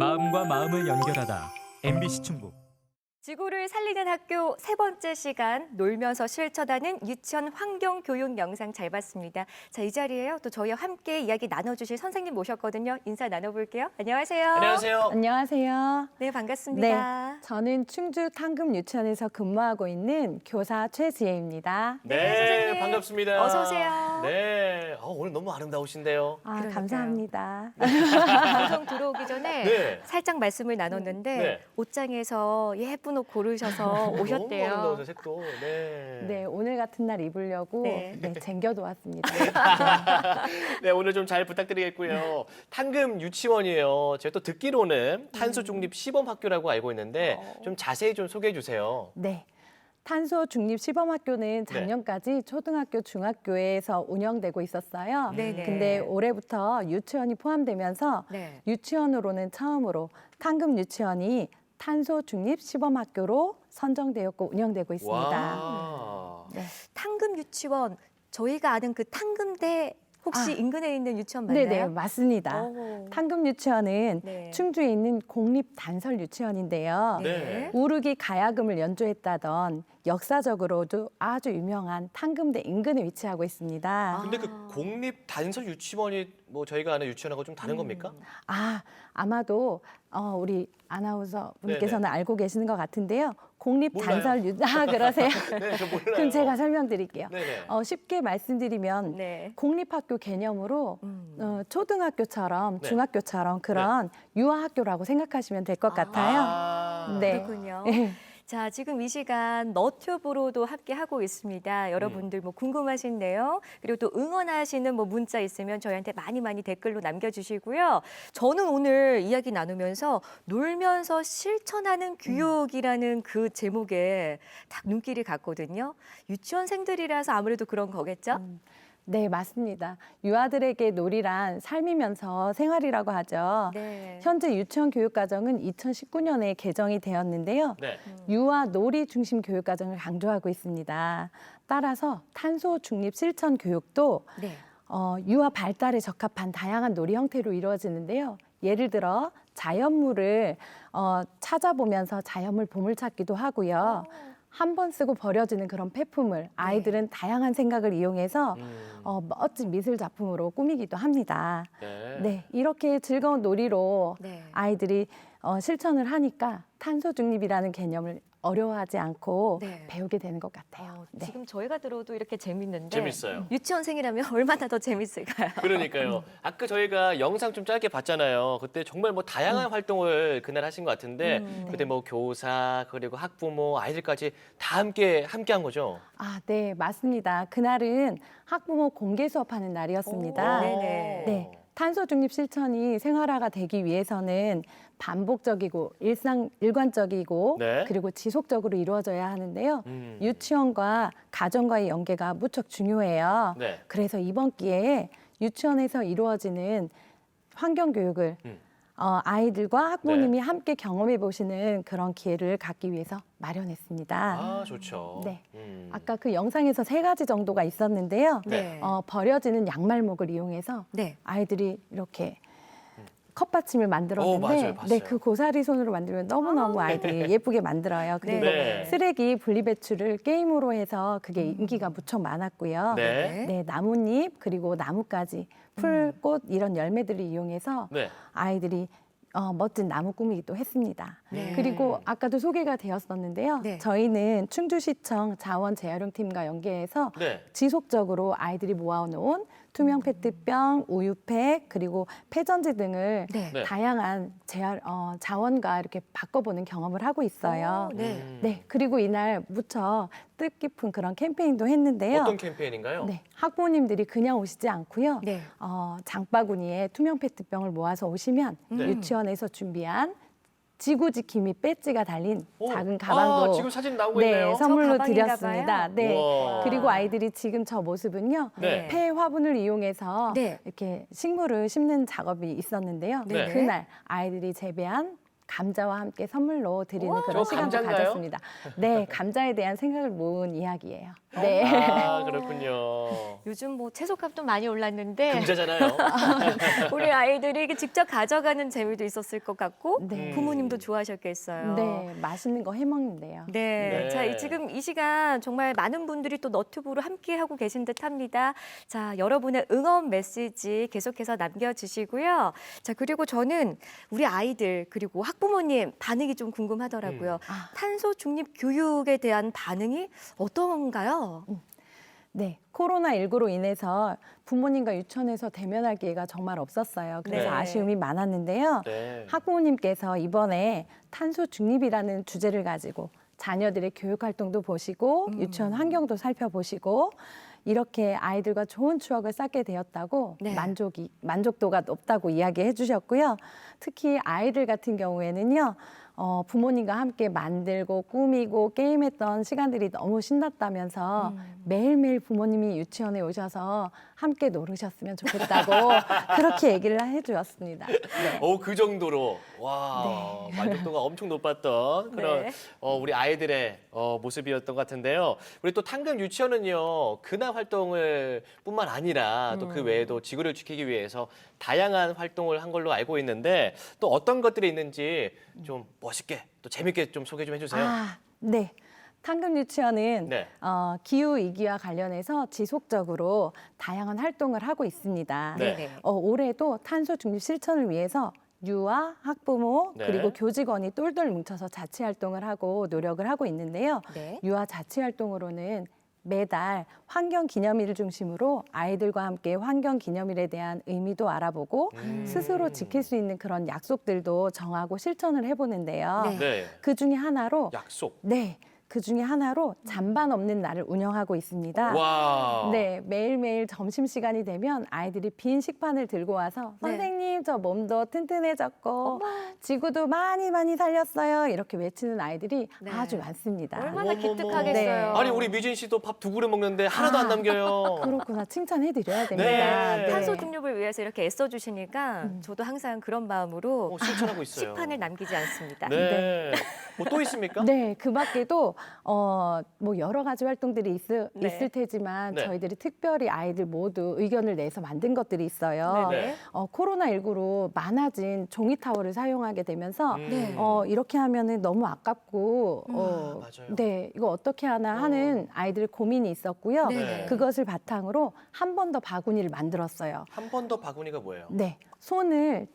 마음과 마음을 연결하다. MBC 충북. 지구를 살리는 학교 세 번째 시간 놀면서 실천하는 유치원 환경 교육 영상 잘 봤습니다. 자, 이 자리에요. 또 저희와 함께 이야기 나눠 주실 선생님 모셨거든요. 인사 나눠 볼게요. 안녕하세요. 안녕하세요. 안녕하세요. 네, 반갑습니다. 저는 충주 탕금 유치원에서 근무하고 있는 교사 최지혜입니다. 네, 네, 선생님. 반갑습니다. 어서 오세요. 네, 어, 오늘 너무 아름다우신데요. 아, 그러니까요. 감사합니다. 방송 들어오기 전에 네. 살짝 말씀을 나눴는데 네. 옷장에서 예쁜 옷 고르셔서 너무 오셨대요. 아름다워서 색도. 네. 네, 오늘 같은 날 입으려고 네. 네. 쟁겨도 왔습니다. 네, 오늘 좀 잘 부탁드리겠고요. 탕금 유치원이에요. 제가 또 듣기로는 탄소 중립 시범 학교라고 알고 있는데 어. 좀 자세히 좀 소개해 주세요. 네. 탄소 중립 시범 학교는 작년까지 초등학교, 중학교에서 운영되고 있었어요. 네네. 근데 올해부터 유치원이 포함되면서 네. 유치원으로는 처음으로 탕금 유치원이 탄소 중립 시범 학교로 선정되었고 운영되고 있습니다. 와. 네. 탕금 유치원 저희가 아는 그 탕금대 혹시 아. 인근에 있는 유치원 맞나요? 네, 네, 맞습니다. 오. 탕금 유치원은 네. 충주에 있는 공립 단설 유치원인데요. 네. 우르기 가야금을 연주했다던 역사적으로도 아주 유명한 탕금대 인근에 위치하고 있습니다. 근데 그 공립 단설 유치원이 뭐 저희가 아는 유치원하고 좀 음. 다른 겁니까? 아, 아마도 어, 우리 아나운서 분께서는 알고 계시는 것 같은데요. 공립 몰라요. 단설 유 아, 그러세요? 네, 저 몰라요. 그럼 제가 설명드릴게요. 네네. 어, 쉽게 말씀드리면 네. 공립학교 개념으로 음. 어, 초등학교처럼 네. 중학교처럼 그런 유아학교라고 생각하시면 될 것 같아요. 아. 네. 그렇군요. 예. 자, 지금 이 시간 너튜브로도 함께 하고 있습니다. 여러분들 뭐 궁금하신 내용 그리고 또 응원하시는 뭐 문자 있으면 저희한테 많이 많이 댓글로 남겨주시고요. 저는 오늘 이야기 나누면서 놀면서 실천하는 교육이라는 그 제목에 딱 눈길이 갔거든요. 유치원생들이라서 아무래도 그런 거겠죠? 음. 네, 맞습니다. 유아들에게 놀이란 삶이면서 생활이라고 하죠. 네. 현재 유치원 교육과정은 2019년에 개정이 되었는데요. 네. 유아 놀이 중심 교육과정을 강조하고 있습니다. 따라서 탄소 중립 실천 교육도 네. 어, 유아 발달에 적합한 다양한 놀이 형태로 이루어지는데요. 예를 들어 자연물을 어, 찾아보면서 자연물 보물 찾기도 하고요. 한 번 쓰고 버려지는 그런 폐품을 아이들은 다양한 생각을 이용해서 음. 어, 멋진 미술 작품으로 꾸미기도 합니다. 네. 네, 이렇게 즐거운 놀이로 네. 아이들이 어, 실천을 하니까 탄소 중립이라는 개념을 어려워하지 않고 네. 배우게 되는 것 같아요. 어, 네. 지금 저희가 들어도 이렇게 재밌는데 재밌어요. 유치원생이라면 얼마나 더 재밌을까요? 그러니까요. 아까 저희가 영상 좀 짧게 봤잖아요. 그때 정말 뭐 다양한 활동을 그날 하신 것 같은데 음, 그때 뭐 교사 그리고 학부모 아이들까지 다 함께 함께 한 거죠. 아, 네, 맞습니다. 그날은 학부모 공개 수업하는 날이었습니다. 오, 네네. 네. 탄소 중립 실천이 생활화가 되기 위해서는 반복적이고 일상 일관적이고 네. 그리고 지속적으로 이루어져야 하는데요. 음. 유치원과 가정과의 연계가 무척 중요해요. 네. 그래서 이번 기회에 유치원에서 이루어지는 환경 교육을 음. 어, 아이들과 학부모님이 함께 경험해 보시는 그런 기회를 갖기 위해서 마련했습니다. 아 좋죠. 네. 음. 아까 그 영상에서 세 가지 정도가 있었는데요. 네. 어, 버려지는 양말목을 이용해서 네. 아이들이 이렇게 컵받침을 만들었는데, 어, 맞아요. 봤어요. 네, 그 고사리 손으로 만들면 너무 너무 아이들이 예쁘게 만들어요. 그리고 네. 쓰레기 분리배출을 게임으로 해서 그게 인기가 무척 많았고요. 네. 네, 나뭇잎 그리고 나뭇가지, 풀, 꽃 이런 열매들을 이용해서 네. 아이들이 어, 멋진 나무 꾸미기도 했습니다. 네. 그리고 아까도 소개가 되었었는데요. 네. 저희는 충주시청 자원재활용팀과 연계해서 네. 지속적으로 아이들이 모아놓은 투명 페트병, 우유팩 그리고 폐전지 등을 네. 네. 다양한 재활, 어, 자원과 이렇게 바꿔보는 경험을 하고 있어요. 오, 네. 음. 네, 그리고 이날 무척 뜻깊은 그런 캠페인도 했는데요. 어떤 캠페인인가요? 네, 학부모님들이 그냥 오시지 않고요. 네. 어, 장바구니에 투명 페트병을 모아서 오시면 네. 유치원에서 준비한 지구 지킴이 배지가 달린 오. 작은 가방도 아, 지금 사진 나오고 네, 있네요. 선물로 가방인가 드렸습니다. 봐요. 네. 우와. 그리고 아이들이 지금 저 모습은요. 네. 폐 화분을 이용해서 네. 이렇게 식물을 심는 작업이 있었는데요. 네. 그날 아이들이 재배한 감자와 함께 선물로 드리는 그런 저 시간도 감자인가요? 가졌습니다. 네, 감자에 대한 생각을 모은 이야기예요. 네. 아, 그렇군요. 요즘 뭐 채소값도 많이 올랐는데 금자잖아요. 우리 아이들이 이게 직접 가져가는 재미도 있었을 것 같고 네. 부모님도 좋아하셨겠어요. 네, 맛있는 거 해먹는데요. 네. 네. 자, 이 지금 이 시간 정말 많은 분들이 또 너튜브로 함께 하고 계신 듯 합니다. 자, 여러분의 응원 메시지 계속해서 남겨주시고요. 자, 그리고 저는 우리 아이들 그리고 학 부모님 반응이 좀 궁금하더라고요. 아. 탄소 중립 교육에 대한 반응이 어떤가요? 네, 코로나19로 인해서 부모님과 유치원에서 대면할 기회가 정말 없었어요. 그래서 네. 아쉬움이 많았는데요. 네. 학부모님께서 이번에 탄소 중립이라는 주제를 가지고 자녀들의 교육 활동도 보시고 음. 유치원 환경도 살펴보시고 이렇게 아이들과 좋은 추억을 쌓게 되었다고 네. 만족이 만족도가 높다고 이야기해 주셨고요. 특히 아이들 같은 경우에는요. 어, 부모님과 함께 만들고 꾸미고 게임했던 시간들이 너무 신났다면서 음. 매일매일 부모님이 유치원에 오셔서 함께 놀으셨으면 좋겠다고 그렇게 얘기를 해주었습니다. 네. 오, 그 정도로 와 만족도가 엄청 높았던 그런 네. 어, 우리 아이들의 어, 모습이었던 것 같은데요. 우리 또 탕금 유치원은요 근화 활동을 뿐만 아니라 또 음. 그 외에도 지구를 지키기 위해서 다양한 활동을 한 걸로 알고 있는데 또 어떤 것들이 있는지 좀 멋있게 또 재밌게 좀 소개 좀 해주세요. 아, 네. 탕금 유치원은 네. 어, 기후 위기와 관련해서 지속적으로 다양한 활동을 하고 있습니다. 네. 네네. 어, 올해도 탄소 중립 실천을 위해서 유아, 학부모 네. 그리고 교직원이 똘똘 뭉쳐서 자치 활동을 하고 노력을 하고 있는데요. 네. 유아 자치 활동으로는 매달 환경 기념일을 중심으로 아이들과 함께 환경 기념일에 대한 의미도 알아보고 음. 스스로 지킬 수 있는 그런 약속들도 정하고 실천을 해보는데요. 네. 네. 그 중에 하나로 약속. 네, 그 중에 하나로 잔반 없는 날을 운영하고 있습니다. 와. 네, 매일매일 점심 시간이 되면 아이들이 빈 식판을 들고 와서 네. 선생님 저 몸도 튼튼해졌고 지구도 많이 많이 살렸어요 이렇게 외치는 아이들이 네. 아주 많습니다. 얼마나. 기특하겠어요. 네. 아니 우리 미진 씨도 밥 두 그릇 먹는데 하나도 안 아, 남겨요. 그렇구나 칭찬해드려야 됩니다. 네. 탄소 중립을 위해서 이렇게 애써 주시니까 음. 저도 항상 그런 마음으로 어, 실천하고 있어요. 식판을 남기지 않습니다. 네. 뭐 또 있습니까? 네, 그 밖에도 어, 뭐 여러 가지 활동들이 있을, 네. 있을 테지만 네. 저희들이 특별히 아이들 모두 의견을 내서 만든 것들이 있어요. 네. 어, 코로나19로 많아진 종이 타월을 사용하게 되면서 음. 네. 어, 이렇게 하면은 너무 아깝고 음. 어, 아, 맞아요. 네, 이거 어떻게 하나 하는 아이들 고민이 있었고요. 네. 그것을 바탕으로 한 번 더 바구니를 만들었어요. 한 번 더 바구니가 뭐예요? 네, 손을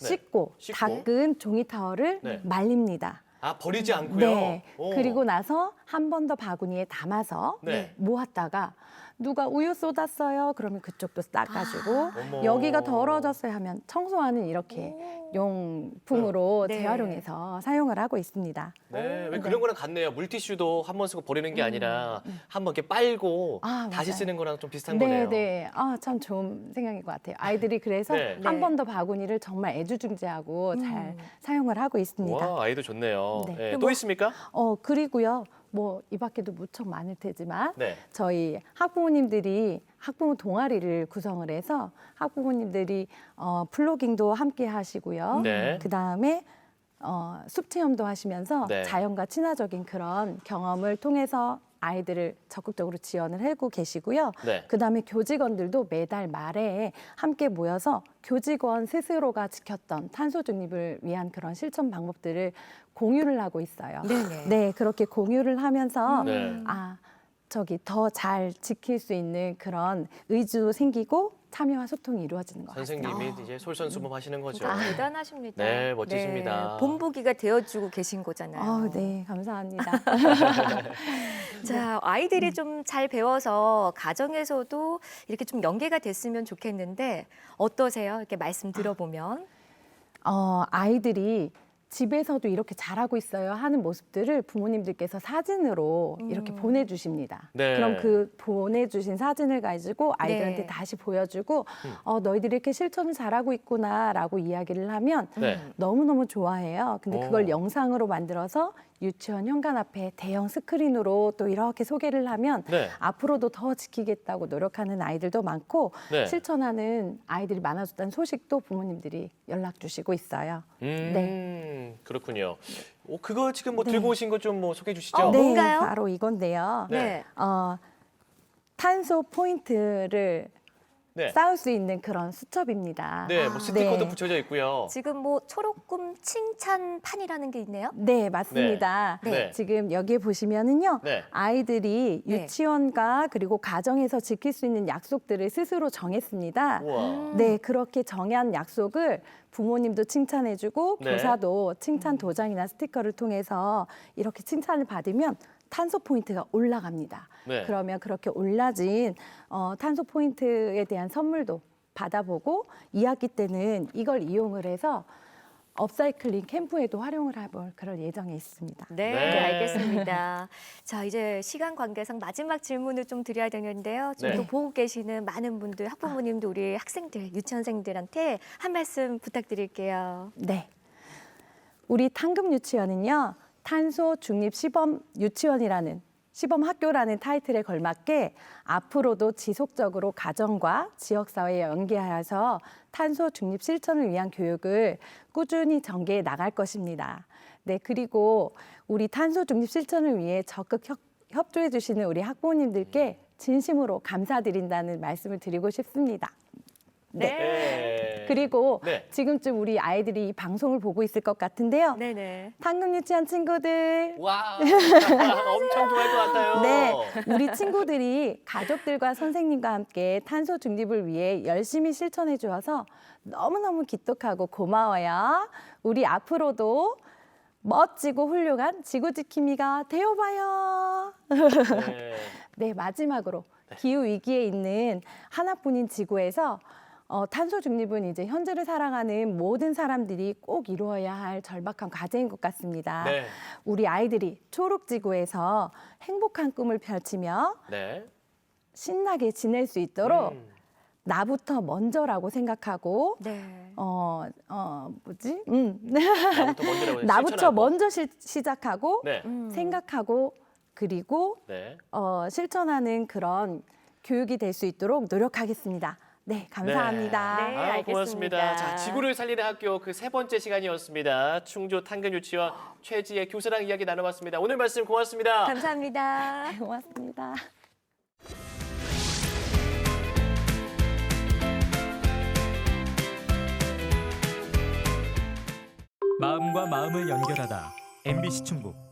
네. 씻고, 씻고. 닦은 종이 타월을 네. 말립니다. 아 버리지 않고요. 네. 오. 그리고 나서 한 번 더 바구니에 담아서 네. 모았다가 누가 우유 쏟았어요. 그러면 그쪽도 닦아주고 어머. 여기가 더러워졌어요 하면 청소하는 이렇게 용품으로 네. 재활용해서 사용을 하고 있습니다. 네, 왜 그런 거랑 같네요. 물티슈도 한 번 쓰고 버리는 게 아니라 한 번 이렇게 빨고 음, 아, 다시 맞아요. 쓰는 거랑 좀 비슷한 네, 거네요. 네. 아, 참 좋은 생각인 것 같아요. 아이들이 그래서 네. 네. 한번더 바구니를 정말 애주중지하고 잘 음. 사용을 하고 있습니다. 와, 아이도 좋네요. 네. 네, 그또 뭐- 있습니까? 어, 그리고요. 뭐 이 밖에도 무척 많을 테지만 네. 저희 학부모님들이 학부모 동아리를 구성을 해서 학부모님들이 어, 플로깅도 함께 하시고요. 네. 그 다음에 어, 숲 체험도 하시면서 네. 자연과 친화적인 그런 경험을 통해서 아이들을 적극적으로 지원을 하고 계시고요. 네. 그 다음에 교직원들도 매달 말에 함께 모여서 교직원 스스로가 지켰던 탄소 중립을 위한 그런 실천 방법들을 공유를 하고 있어요. 네네. 네, 그렇게 공유를 하면서 네. 아 저기 더 잘 지킬 수 있는 그런 의지도 생기고 참여와 소통이 이루어지는 것 같습니다. 선생님이 이제 솔선수범 하시는 거죠. 아, 대단하십니다. 네, 멋지십니다. 네, 본보기가 되어주고 계신 거잖아요. 아, 네, 감사합니다. 자, 아이들이 좀 잘 배워서 가정에서도 이렇게 좀 연계가 됐으면 좋겠는데 어떠세요? 이렇게 말씀 들어보면. 어, 아이들이 집에서도 이렇게 잘하고 있어요 하는 모습들을 부모님들께서 사진으로 이렇게 음. 보내주십니다. 네. 그럼 그 보내주신 사진을 가지고 아이들한테 네. 다시 보여주고 음. 어, 너희들이 이렇게 실천을 잘하고 있구나라고 이야기를 하면 네. 너무너무 좋아해요. 근데 오. 그걸 영상으로 만들어서 유치원 현관 앞에 대형 스크린으로 또 이렇게 소개를 하면 네. 앞으로도 더 지키겠다고 노력하는 아이들도 많고 네. 실천하는 아이들이 많아졌다는 소식도 부모님들이 연락 주시고 있어요. 음, 그렇군요. 오, 그거 지금 뭐 네. 들고 오신 거 좀 뭐 소개해 주시죠. 어, 네, 뭔가요? 바로 이건데요. 네. 네. 어, 탄소 포인트를 네. 쌓을 수 있는 그런 수첩입니다. 네, 뭐 스티커도 네. 붙여져 있고요. 지금 뭐 초록꿈 칭찬판이라는 게 있네요. 네, 맞습니다. 네. 네. 지금 여기에 보시면은요. 네. 아이들이 네. 유치원과 그리고 가정에서 지킬 수 있는 약속들을 스스로 정했습니다. 우와. 네, 그렇게 정한 약속을 부모님도 칭찬해주고 네. 교사도 칭찬 도장이나 스티커를 통해서 이렇게 칭찬을 받으면 탄소 포인트가 올라갑니다. 네. 그러면 그렇게 올라진 어, 탄소 포인트에 대한 선물도 받아보고 2학기 때는 이걸 이용을 해서 업사이클링 캠프에도 활용을 해볼 그럴 예정에 있습니다. 네, 네. 알겠습니다. 자, 이제 시간 관계상 마지막 질문을 좀 드려야 되는데요. 지금 네. 또 보고 계시는 많은 분들, 학부모님도 우리 학생들, 유치원생들한테 한 말씀 부탁드릴게요. 네. 우리 탕금 유치원은요. 탄소 중립 시범 유치원이라는 시범 학교라는 타이틀에 걸맞게 앞으로도 지속적으로 가정과 지역 사회에 연계하여서 탄소 중립 실천을 위한 교육을 꾸준히 전개해 나갈 것입니다. 네, 그리고 우리 탄소 중립 실천을 위해 적극 협, 협조해 주시는 우리 학부모님들께 진심으로 감사드린다는 말씀을 드리고 싶습니다. 네. 그리고 네. 지금쯤 우리 아이들이 이 방송을 보고 있을 것 같은데요. 네네. 당근 유치원 친구들. 와, 엄청 좋아할 것 같아요. 네, 우리 친구들이 가족들과 선생님과 함께 탄소 중립을 위해 열심히 실천해 주어서 너무너무 기특하고 고마워요. 우리 앞으로도 멋지고 훌륭한 지구 지킴이가 되어봐요. 네. 네, 마지막으로 기후 위기에 있는 하나뿐인 지구에서 어, 탄소 중립은 이제 현재를 살아가는 모든 사람들이 꼭 이루어야 할 절박한 과제인 것 같습니다. 네. 우리 아이들이 초록 지구에서 행복한 꿈을 펼치며 네. 신나게 지낼 수 있도록 음. 나부터 먼저라고 생각하고 네. 어, 어 뭐지? 음. 나부터 먼저라고 나부터 실천하고. 먼저 시, 시작하고 네. 음. 생각하고 그리고 네. 어, 실천하는 그런 교육이 될 수 있도록 노력하겠습니다. 네, 감사합니다. 네. 아, 알겠습니다. 고맙습니다. 자, 지구를 살리는 학교 그 세 번째 시간이었습니다. 충주 탄근 유치원 최지혜 교수랑 이야기 나눠봤습니다. 오늘 말씀 고맙습니다. 감사합니다. 고맙습니다. 마음과 마음을 연결하다 MBC 충북